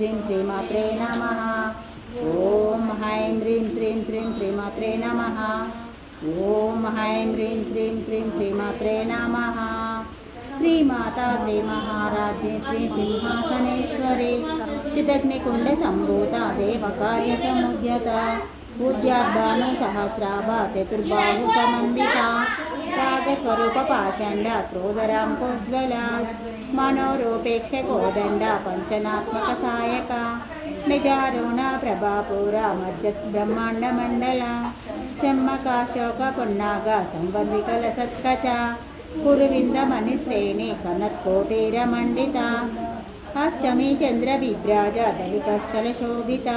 ह्रीं श्रीमात्रे नमः। ॐ ऐं ह्रीं श्रीं श्रीं श्रीमात्रे नमः। ॐ ऐं ह्रीं श्रीं श्रीं श्रीमात्रे नमः। श्रीमाता श्रीमहाराज्ञे श्रीसिंहासनेश्वरे चिदग्निकुण्डसम्भूता देवकार्यसमुद्यता पूज्याद्भानुसहस्राभा चतुर्बाहुसमन्विता సాగస్వరూప పాషండ క్రోధరాంకోజ్వల మనోరూపేక్ష కోదండ పంచనాత్మక సాయక నిజారుణ ప్రభాపూర మధ్య బ్రహ్మాండ మండల చెమ్మకాశోక పున్నాగ సంబంధికల సత్కచ కురువిందమణి శ్రేణి కనత్కోటీర మండిత అష్టమి చంద్ర విభ్రాజ దళిత స్థల శోభిత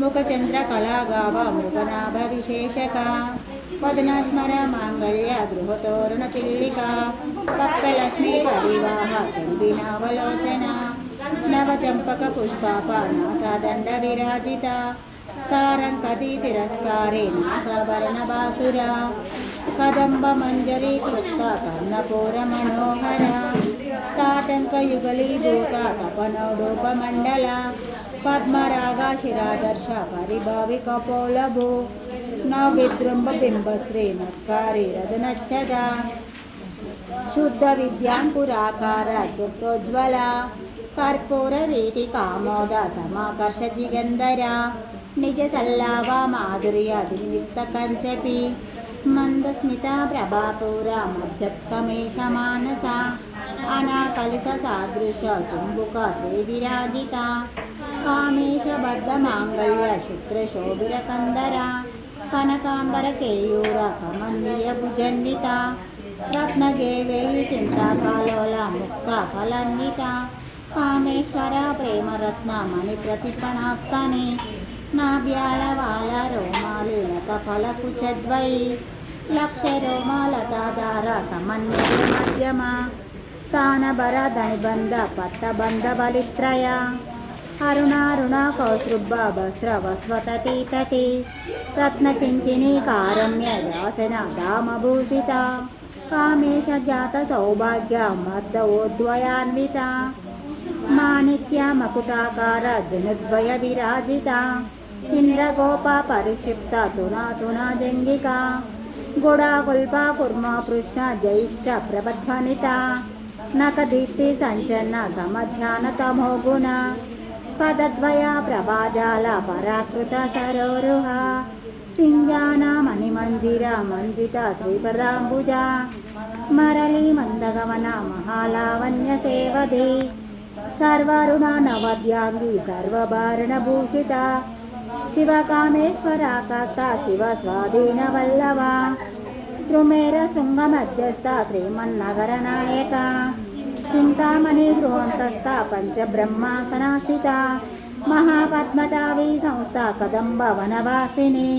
ముఖచంద్ర కళాగావ మృగనాభ విశేషక వదన స్మర మాంగళ్య గృహతోరణ చిల్లిక భక్తలక్ష్మీ పరివాహ చందినావలోచన నవచంపక పుష్పాప నాసాదండ విరాజిత తారంకటి తిరస్కారే నాసాభరణ పద్మరాగ శిరాదర్శ పరిభావి కపోలభు. నా విజృంభ బింబశ్రీ నత్కారి రదనచ్చద శుద్ధ విద్యాంకురాకార దుర్గోజ్వల. కర్పూర రీటి కామోద సమాకర్ష దిగంధర నిజ సల్లావ మాధుర్య దినియుక్త కంచపి. మందస్మిత ప్రభాపూర మధ్యత్కమేష మానస అనాకలిత సాదృశ చుంబుక శ్రీవిరాజిత కామేశ బద్ధ మాంగళ్య శుక్ర శోభిర కందర కనకాంబర కేయూర కమనీయ భుజన్విత రత్నగేవేహి చింతాకాలోల ముక్త ఫలన్విత కామేశ్వర ప్రేమరత్న మణి ప్రతిపనాస్తని నాభ్యాల వాల రోమాలు లత ఫల కుచద్వై లక్ష రోమాలతాధార సమన్వయ మధ్యమ స్థానభర ధనిబంధ పట్టబంధ బలిత్రయ అరుణారుణ కౌసృభ భస్రవస్వతీతటి వస్వతటి తటి దాసన దామభూషిత కామేశ జాత సౌభాగ్య మద్దవోద్వయాన్విత మాణిక్య మకుటాకార జనుద్వయ విరాజిత ఇంద్రగోప పరిక్షిప్త తునా తునా జంగిక గుడాకుల్ప కుర్మ కృష్ణ జ్యేష్ఠ ప్రభధ్వనిత నకదీప్తి సంచన్న సమధ్యాన తమోగుణ. పదద్వయ ప్రభాజాల పరాకృత సరోరుహ. సింజాన మణిమంజిర మంజిత శ్రీపదాంబుజ. మరళి మందగమన మహాలావణ్య సేవదే. సర్వరుణ నవద్యాంగి సర్వభారణభూషిత శివకామేశ్వరాకాస్త శివ స్వాధీన వల్లవ శృమేర శృంగ మధ్యస్థ శ్రీమన్నగర నాయక చింతామణి గృహంతస్థ పంచబ్రహ్మాసనాస్థిత మహాపద్మటావి సంస్థ కదంబ వనవాసిని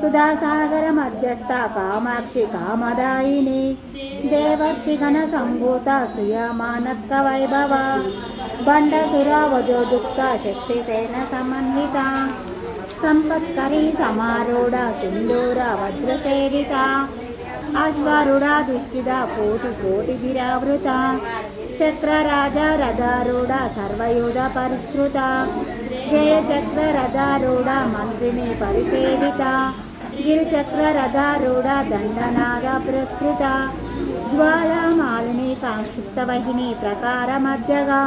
సుధాసాగర మధ్యస్థ కామాక్షి కామదాయిని దేవర్షి గణ సంభూత శ్రియమానత్క వైభవ బండసుర వజోదుక్త శక్తిసేన సమన్విత సంపత్కరీ సమారూఢ సింధూర వజ్రసేవిత అశ్వరుడ దుష్టిద కోటి కోటి విరావృత చక్రరాజ రథారూఢ సర్వయుధ పరిష్కృత జయ చక్ర రథారూఢ మంత్రిని పరిసేవిత గిరిచక్ర రథారూఢ దండనాగ పురస్కృత జ్వాలామాలిని కాంక్షిప్త వహిని ప్రకార మధ్యగా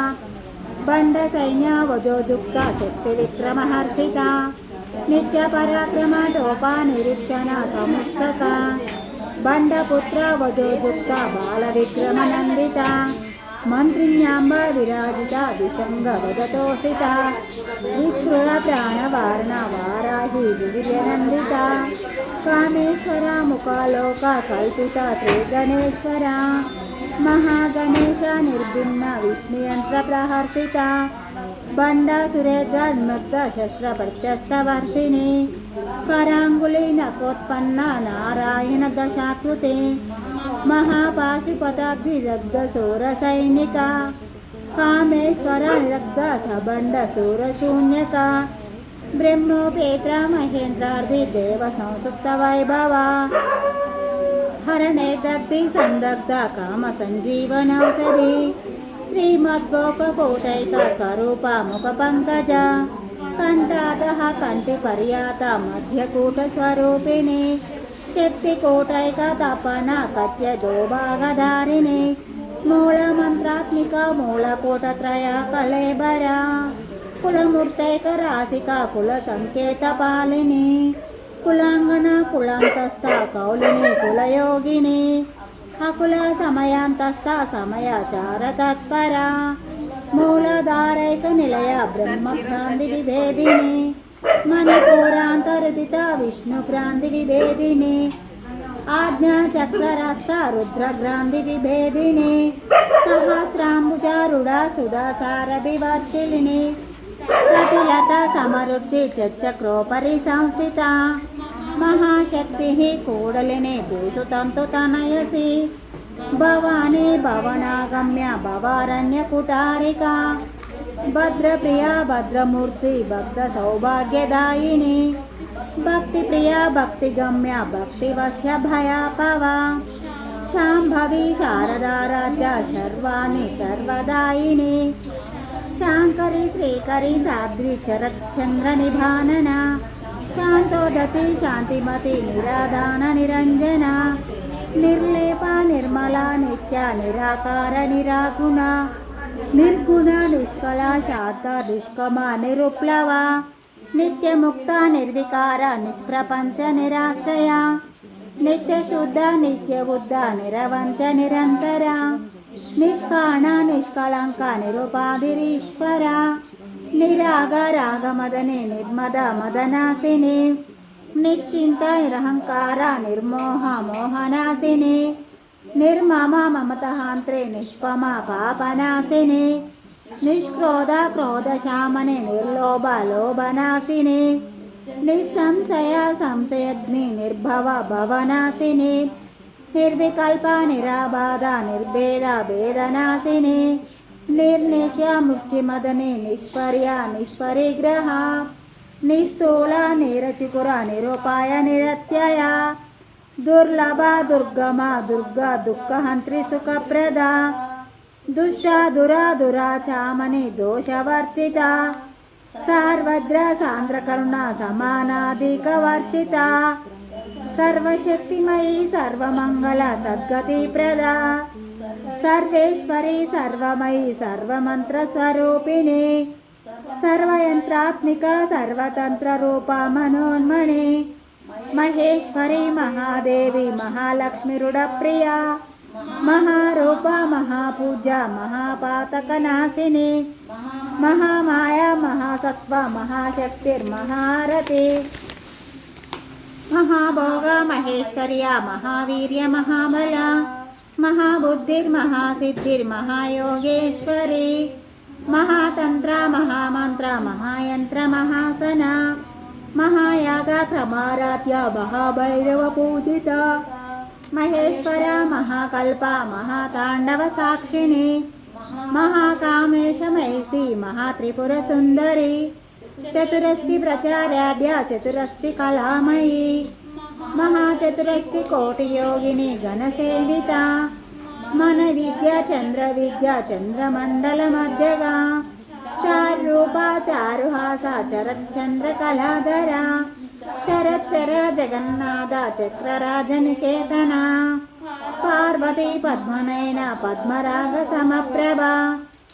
బండ సైన్య వజోజుక్త శక్తి విక్రమహర్షిత నిత్య పరాక్రమ టోపా నిరీక్షణ సముస్తక బండపుత్ర వజోజుక్త బాల విక్రమ నందిత మంత్రిణ్యాంబ విరాజిత విషంగ వదతోషిత విస్ఫుర ప్రాణవారణ వారాహి విజయనందిత కామేశ్వర ముఖాలోక కల్పిత శ్రీ గణేశ్వర మహాగణేశ నిర్భిన్న విష్ణుయంత్ర ప్రహర్షిత బండ సురేద్రన్ముక్త శస్త్ర ప్రత్యస్తవర్షిణి కరాంగులి నకోత్పన్న నారాయణ దశాకృతి మహాపాశుపతాగ్ని దగ్ధ సూర సైనిక కామేశ్వర నిరగ్ధ సబండ సూర శూన్యక బ్రహ్మోపేత్ర మహేంద్రార్ధి దేవ సంసుప్త వైభవ హరణే దగ్ధి సందగ్ధ కామ సంజీవనౌషధి శ్రీమద్గోపకూటైక స్వరూప ముఖ పంకజ కంఠాదహ కంటి పర్యాత మధ్యకూట స్వరూపిణి శక్తి కోటైక తపన కత్య కులాంగన కులాంతస్థ కౌలిని కులయోగిని అకుల సమయాంతస్థ సమయాచార తత్పర మూలధారైక నిలయ బ్రహ్మక్రాంతి విభేదిని మణిపూరాంతరుదిత విష్ణు విష్ణుక్రాంతి విభేదిని ఆజ్ఞా చక్రరస్థ రుద్రగ్రాంతి విభేదిని సహస్రాంబుజారుడ సుధాకార వివర్షిలిని कटिलता समरुद्धि चक्रोपरि संस्थिता महाशक्तिः कूडलिने दूषुतं तु तनयसि भवानी भवनागम्य भवारण्यकुटारिका। भद्रप्रिया भद्रमूर्ति भक्तसौभाग्यदायिनी। भक्तिप्रिया भक्तिगम्या भक्तिवस्य भयापवा। शाम्भवी शारदाराध्या सर्वाणि सर्वदायिनी। శాంకరి శ్రీకరి సాద్రి చరచంద్ర నిధానన శాంతోదతి శాంతిమతి నిరాధాన నిరంజన నిర్లేప నిర్మల నిత్య నిరాకార నిరాకుణ నిర్గుణ నిష్కళ శాంత నిష్కమ నిరుప్లవ నిత్యముక్త నిర్వికార నిష్ప్రపంచ నిరాశ్రయ నిత్యశుద్ధ నిత్య బుద్ధ నిరవంత నిరంతర నిష్కాణ నిష్కళంక నిరుపాధిరీశ్వర నిరాగ రాగమదని నిర్మద మదనాశిని నిశ్చింత నిరహంకార నిర్మోహ మోహనాశిని నిర్మమ మమతహాంత్రే నిష్పమ పాపనాశిని నిష్క్రోధ క్రోధశామని నిర్లోభ లోభనాశిని నిస్సంశయ సంశయగ్ని నిర్భవ భవనాశిని నిర్వికల్ప నిరాబాధ నిర్భేద భేదనాశిని. నిర్నిశ ముక్తిమదని నిష్పర్య నిష్పరిగ్రహ. నిస్థూల నిరచికుర నిరుపాయ నిరత్యయ. దుర్లభ దుర్గమ దుర్గ దుఃఖహంత్రి సుఖప్రద. దుష్ట దురా దురా చామని దోషవర్షిత సార్వద్ర సాంద్రకరుణ సమానాధిక వర్షిత సర్వశక్తిమయీ సర్వమంగళ సద్గతి ప్రద సర్వేశ్వరి సర్వమయీ సర్వమంత్ర స్వరూపిణి సర్వయంత్రాత్మిక సర్వతంత్ర రూప మనోన్మణి మహేశ్వరి మహాదేవి మహాలక్ష్మి రుడప్రియ మహారూప మహాపూజ మహాభోగ మహేశ్వర్య మహావీర్య మహాబల మహాబుద్ధిర్మహాసిద్ధిర్మహాయోగేశ్వరి మహాతంత్ర మహామంత్ర మహాయంత్ర మహాసన మహాయాగ క్రమారాధ్య మహాభైరవ పూజిత మహేశ్వర మహాకల్ప మహాతాండవ సాక్షిని మహాకామేశమైసి మహాత్రిపుర సుందరి చతురస్టి ప్రచార్యాఢ్య చతురస్టి కళామయీ మహాచతురస్టి కోటి యోగిని ఘనసేవిత మన విద్య చంద్ర విద్య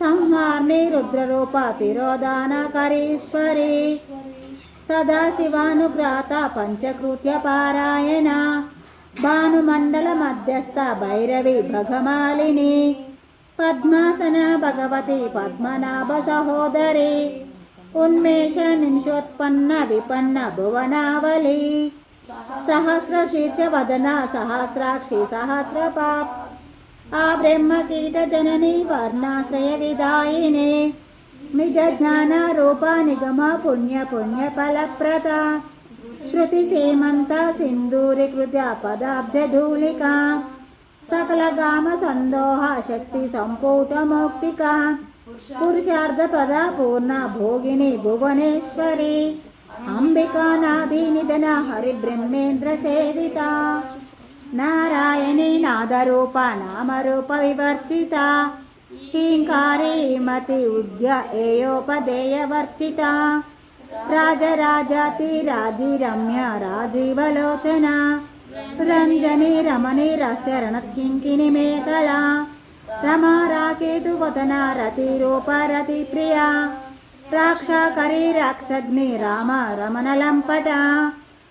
గణరూపిణి ధ్యాన రుద్రరూప తిరోధానకరీశ్వరి సదాశివానుగ్రాత పంచకృత్య పారాయణ. భానుమండల మధ్యస్థ భైరవి భగమాలిని. పద్మాసన భగవతి పద్మనాభ సహోదరి. ఉన్మేష నిమిషోత్పన్న విపన్న భువనావళి. సహస్ర శీర్ష వదన సహస్రాక్షి సహస్రపాత్. ఆ బ్రహ్మకీటజనని వర్ణాశ్రయ విదాయినే నిజ జ్ఞాన రూప నిగమ పుణ్య పుణ్య ఫలప్రద. శృతి సీమంత సింధూరి కృత పదాబ్జధూలిక సకల గామ సందోహ శక్తి సంపూట మౌక్తిక. పురుషార్థ ప్రద పూర్ణ భోగిని భువనేశ్వరి. అంబికా నాది నిధన హరి బ్రహ్మేంద్ర సేవిత. నారాయణి నాదరూప నామరూప వివర్చిత కింకారీ మతి ఉద్య ఏయోపదేయ వర్చిత రాజరాజాతి రాజీ రమ్య రాజీవలోచన రంజని రమణి రస్యరణత్కింకిని మేకల రమా రాకేతు వదన రతి రూప రతి ప్రియ రాక్షకరి రాక్షగ్ని రామ రమణ లంపట కామ్య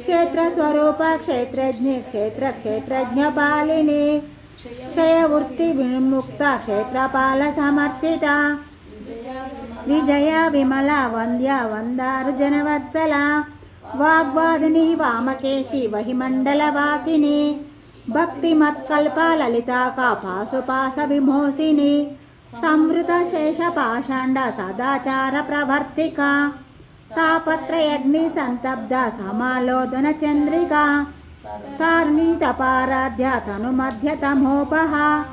క్షేత్రస్వరూప వేద క్షేత్ర క్షేత్రజ్ఞి క్షేత్ర క్షేత్రజ్ఞ పాలిని. క్షయవృత్తి విముక్త క్షేత్రపాల సమర్చిత. విజయ విమల వంద్య వందారు జనవత్సల వాగ్వాదిని వామకేశి వహిమండల వాసిని. భక్తి మత్కల్ప లలితాక పాశుపాస విమోసిని. సంవృత శేష పాషాండ సదాచార ప్రవర్తిక. తాపత్రయగ్ని సంతబ్ద సమాలోదన చంద్రిక. తార్ణి తపారాధ్య తను మధ్య తమోపహ.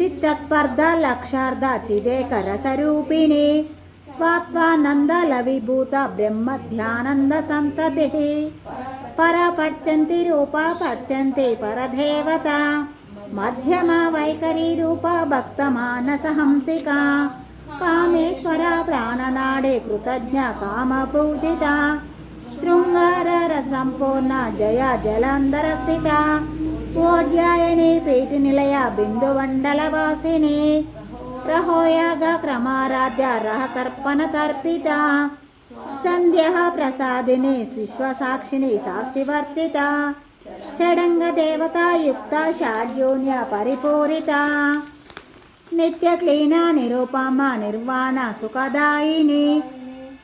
చిత్తత్పర్ధ లక్షార్ధ చిదేకర స్వరూపిణి స్వాత్వానంద లవిభూత బ్రహ్మ ధ్యానంద సంతతి. పర పచ్చంతి రూప పచ్చంతి పరదేవత. మధ్యమ వైఖరి రూప భక్త మానస హంసిక. కామేశ్వర ప్రాణనాడే కృతజ్ఞ కామ పూజిత శృంగార సంపూర్ణ జయ జలంధర స్థిత. ఓడ్యాయని పీటి నిలయ బిందు మండల వాసిని. రహోయాగ క్రమారాధ్య రహకర్పణ తర్పిత. సంధ్య ప్రసాదిని విశ్వసాక్షిని సాక్షివర్చిత షడంగ దేవతాయుక్త షాడ్యూన్య పరిపూరిత. నిత్య క్లీన నిరూపమ నిర్వాణ సుఖదాయిని.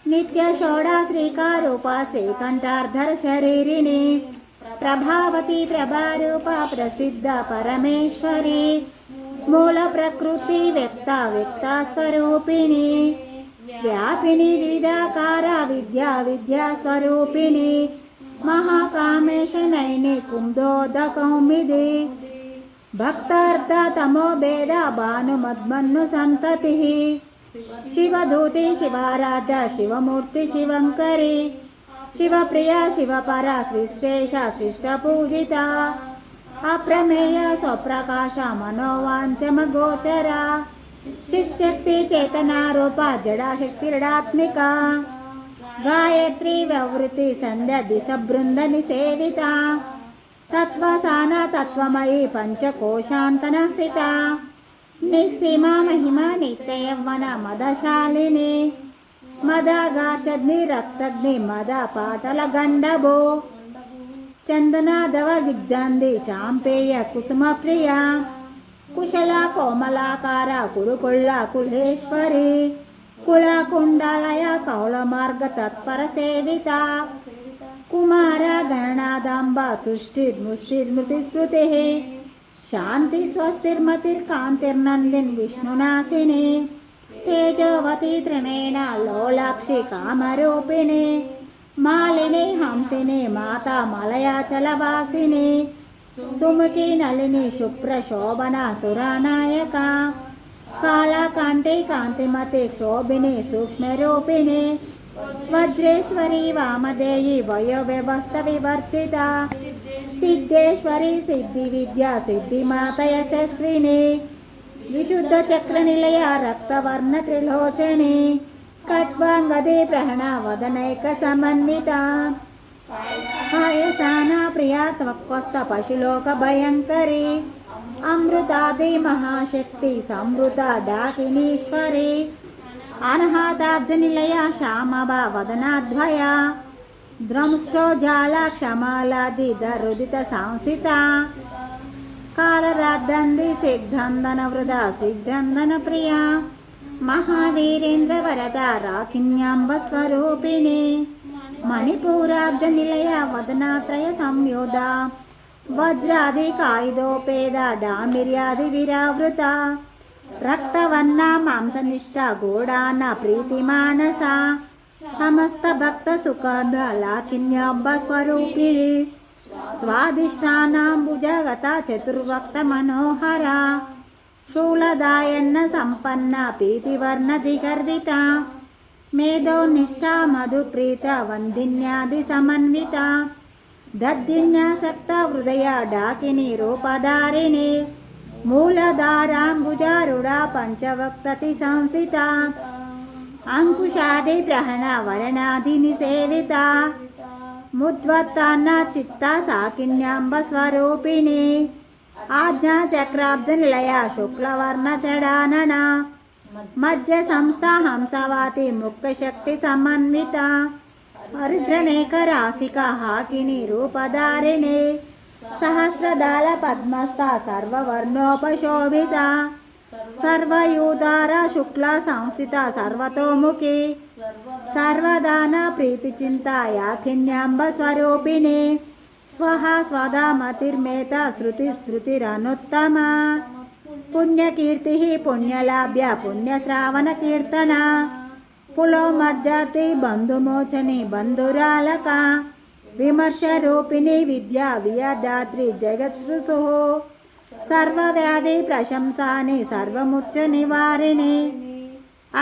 నిత్య షోడ శ్రీకారూప శ్రీకంఠార్ధర శరీరిని ప్రభావతి ప్రభారూప ప్రసిద్ధ పరమేశ్వరి. మూల ప్రకృతి వ్యక్త వ్యక్త స్వరూపిణి. వ్యాపిని వివిధాకార విద్యా విద్యా స్వరూపిణి. మహాకామేశ నైని కుందోద కౌమిది. తమో భేద భానుమద్మన్ను సంతతి. శివదూతి శివారాజ శివమూర్తి శివంకరి. శివప్రియ శివపర సృష్టేశ సృష్ట పూజిత అప్రమేయ స్వప్రకాశ మనోవాంచమ గోచర. చిచ్చక్తి చేతనారూప జడాశక్తి రడాత్మిక. గాయత్రి వ్యవృతి తత్వసాన తత్వమయి పంచకోశాంతన స్థిత నిస్సీమ మహిమ నిత్యయవ్వన మదశాలిని మదగాచగ్ని రక్తగ్ని మద పాటల గండభో చందనాదవ గిగ్దంది చాంపేయ కుసుమ ప్రియ కుశల కోమలాకార కురుకుళ్ళ కులేశ్వరి కుల కుండాలయ కౌల మార్గ తత్పర సేవిత కుమార గణనాదాంబ తుష్టిర్ముష్టిర్మృతి స్మృతి శాంతి స్వస్తిర్మతిర్కాంతిర్నందిన్ విష్ణునాశిని తేజోవతి త్రిణేణ లోలాక్షి కామరూపిణి మాలిని హంసిని మాత మలయాచలవాసిని సుముఖి నలిని శుభ్ర శోభన సురానాయక కాళకాంటి కాంతిమతి శోభిని సూక్ష్మరూపిణి వజ్రేశ్వరి వామదేయి వయో వ్యవస్థ వివర్చిత సిద్ధేశ్వరి సిద్ధి విద్య సిద్ధి మాత యశస్విని. విశుద్ధ చక్ర నిలయ రక్తవర్ణ త్రిలోచని. ఖడ్వాంగదే ప్రహణ వదనైక సమన్విత. ఆయసాన ప్రియా త్వక్వస్త పశులోక భయంకరి. అమృతాది మహాశక్తి సమృత డాకినీశ్వరి अनहाताब्जनिलया श्यामबा वदनाद्वया द्रंष्टो जाला क्षमालादिदरुदितसंसिता कालराद्दन्ति सिद्धन्दन वृदा ರಕ್ತವನ್ನ ಮಾಂಸನಿಷ್ಠ ಗೋಡಾನ ಪ್ರೀತಿ ಮಾನಸ ಸಮಸ್ತ ಭಕ್ತ ಸುಖದ ಲಾಕಿನ್ಯಬ್ಬ ಸ್ವರೂಪಿಣಿ ಸ್ವಾದಿಷ್ಟಾನಾಂಬುಜಗತ ಚತುರ್ವಕ್ತ ಮನೋಹರ ಶೂಲದಾಯನ್ನ ಸಂಪನ್ನ ಪ್ರೀತಿವರ್ಣ ದಿಗರ್ಧಿತ ಮೇಧೋನಿಷ್ಠ ಮಧುಪ್ರೀತ ವಂದಿನ್ಯಾದಿ ಸಮನ್ವಿತ ದದ್ದಿನ್ಯಾಸಕ್ತ ಹೃದಯ ಡಾಕಿನಿ ರೂಪಧಾರಿಣಿ మూలధారాంబుజారుడా పంచవక్తతి సంస్థిత అంకుశాది ప్రహణ వరణాది నిసేవిత ముద్వత్తన్న చిత్త సాకిన్యాంబ స్వరూపిణి. ఆజ్ఞా చక్రాబ్జ నిలయ శుక్లవర్ణ చడానన. మధ్య సంస్థ హంసవాతి ముక్త శక్తి సమన్విత. హరిద్రనేక రాసిక హాకిని రూపధారిణి. సహస్రదాల పద్మస్థ సర్వవర్ణోపశోభిత. సర్వయూధార శుక్ల సంస్థిత సర్వతోముఖి. సర్వదాన ప్రీతిచింత యాథిన్యాంబ స్వరూపిణి. స్వహ స్వదా మతిర్మేత శృతి శృతిరనుత్తమ. పుణ్యకీర్తి పుణ్యలాభ్య పుణ్యశ్రావణ కీర్తన. పులోమర్జాతి బంధుమోచని బంధురాలక. विमर्शरूपिणी विद्या वियदात्रि जगत्सुः सर्वव्याधि प्रशंसानि सर्वमुच्चनिवारिणि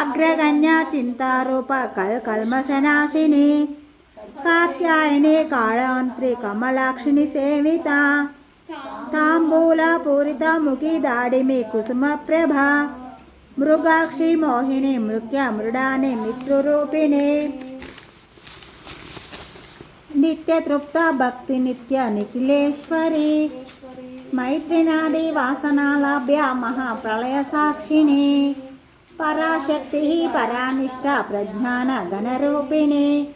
अग्रगण्या चिन्तारूप कल्कल्मषनाशिनी कात्यायनी काळान्त्री कमलाक्षिणि सेविता ताम्बूलपूरिता मुखी दाडिमि कुसुमप्रभा मृगाक्षी मोहिनी मृग्या मृडानि मित्रुरूपिणी నిత్యతృప్త భక్తి నిత్య నిఖిలేశ్వరి. మైత్రినాది వాసనాలభ్య మహాప్రళయ సాక్షిణి పరాశక్తి పరానిష్ట ప్రజ్ఞాన గణరూపిణి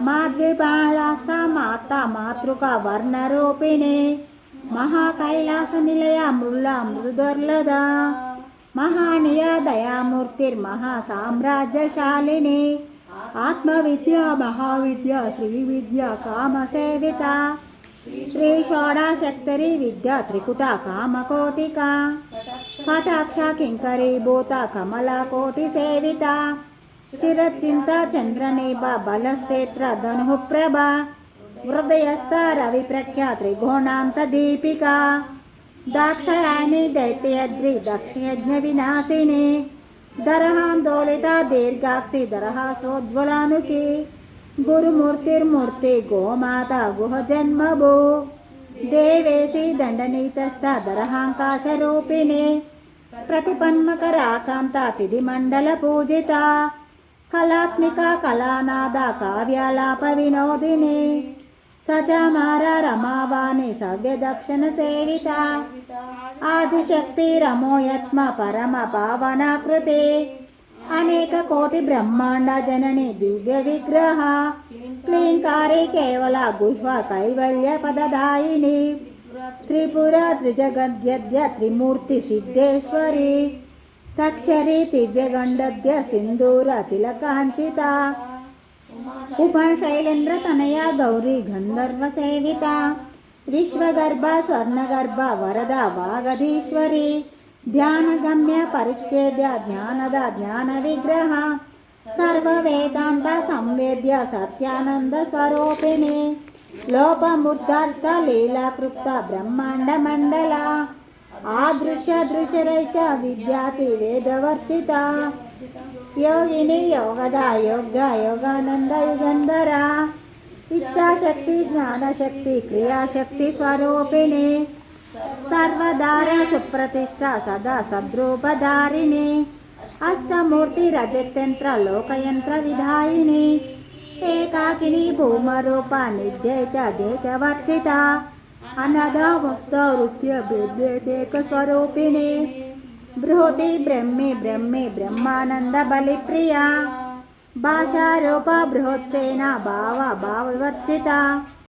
మాద్విపాళాస మాత మాతృక వర్ణరూపిణి. మహాకైలాస నిలయ మృళ మృదుదుర్లద. మహానియ దయామూర్తిర్మహా సామ్రాజ్యశాలిని ఆత్మవిద్య మహావిద్య శ్రీ విద్య కామసేవిత. శ్రీ షోడాశక్తరి విద్య త్రికుట కామకోటిక. కటాక్ష కింకరీ భూత కమలకోటి సేవిత. చిరచింత చంద్రనీప బలస్తేత్ర ధను ప్రభ. హృదయస్థ రవి ప్రఖ్య త్రిగోణాంత దీపిక. దాక్షాయణి దైత్యద్రి దక్షయజ్ఞ వినాశిని. ధర జ్వలిత దీర్ఘాక్షి దరహాసోజ్వలానుకి గురుమూర్తిర్మూర్తి గోమాత గుహ జన్మభూ దేవేసి దండనీతస్థరహాంకాశరూపిణి ప్రతిపన్మకరాకాంతాతిథి మండల పూజిత కళాత్మిక కళానాద కావ్యాలాప వినోదిని సచమార రమావాణి సవ్యదక్షణ సేవిత ఆదిశక్తి రమోయత్మ పరమ పావనాకృతి అనేక కోటి బ్రహ్మాండ జనని దివ్య విగ్రహ క్లీంకారి కేవల గుహ్వ కైవల్య పదదాయిని త్రిపుర త్రిజగద్య త్రిమూర్తి సిద్ధేశ్వరి తక్షరి దివ్యగండద్య సింధూర తిలకాంచిత ఉపశైలేంద్ర తనయ గౌరీ గంధర్వ సేవిత విశ్వగర్భ స్వర్ణగర్భ వరద వాగధీశ్వరి ಧ್ಯಾನಗಮ್ಯ ಪರಿಚ್ಛೇದ್ಯ ಜ್ಞಾನದ ಜ್ಞಾನ ವಿಗ್ರಹ ಸರ್ವ ವೇದಾಂತ ಸಂವೇದ್ಯ ಸತ್ಯಾನಂದ ಸ್ವರೂಪಿಣಿ ಲೋಪ ಮುದ್ಧಾರ್ಥ ಲೀಲಾಕೃಪ್ತ ಬ್ರಹ್ಮಾಂಡ ಮಂಡಲ ಆದೃಶ್ಯ ದೃಶ್ಯರಹಿತ ವಿದ್ಯಾರ್ಥಿ ವೇದವರ್ಚಿತ ಯೋಗಿನಿ ಯೋಗದ ಯೋಗ ಯೋಗಾನಂದ ಯುಗಂಧರ ಇಚ್ಛಾಶಕ್ತಿ ಜ್ಞಾನಶಕ್ತಿ ಕ್ರಿಯಾಶಕ್ತಿ ಸ್ವರೂಪಿಣಿ సర్వధార సుప్రతిష్ట సదా సద్రూపధారిణి. అష్టమూర్తి రజతంత్ర లోకయంత్ర విధాయిని. ఏకాకిని భూమరూప నిద్యైత దేశవర్జిత. అనద వస్తృత్య బిద్వేక స్వరూపిణి. బృహతి బ్రహ్మి బ్రహ్మి బ్రహ్మానంద బలి ప్రియ భాషారూప బృహత్సేన భావ భావవర్జిత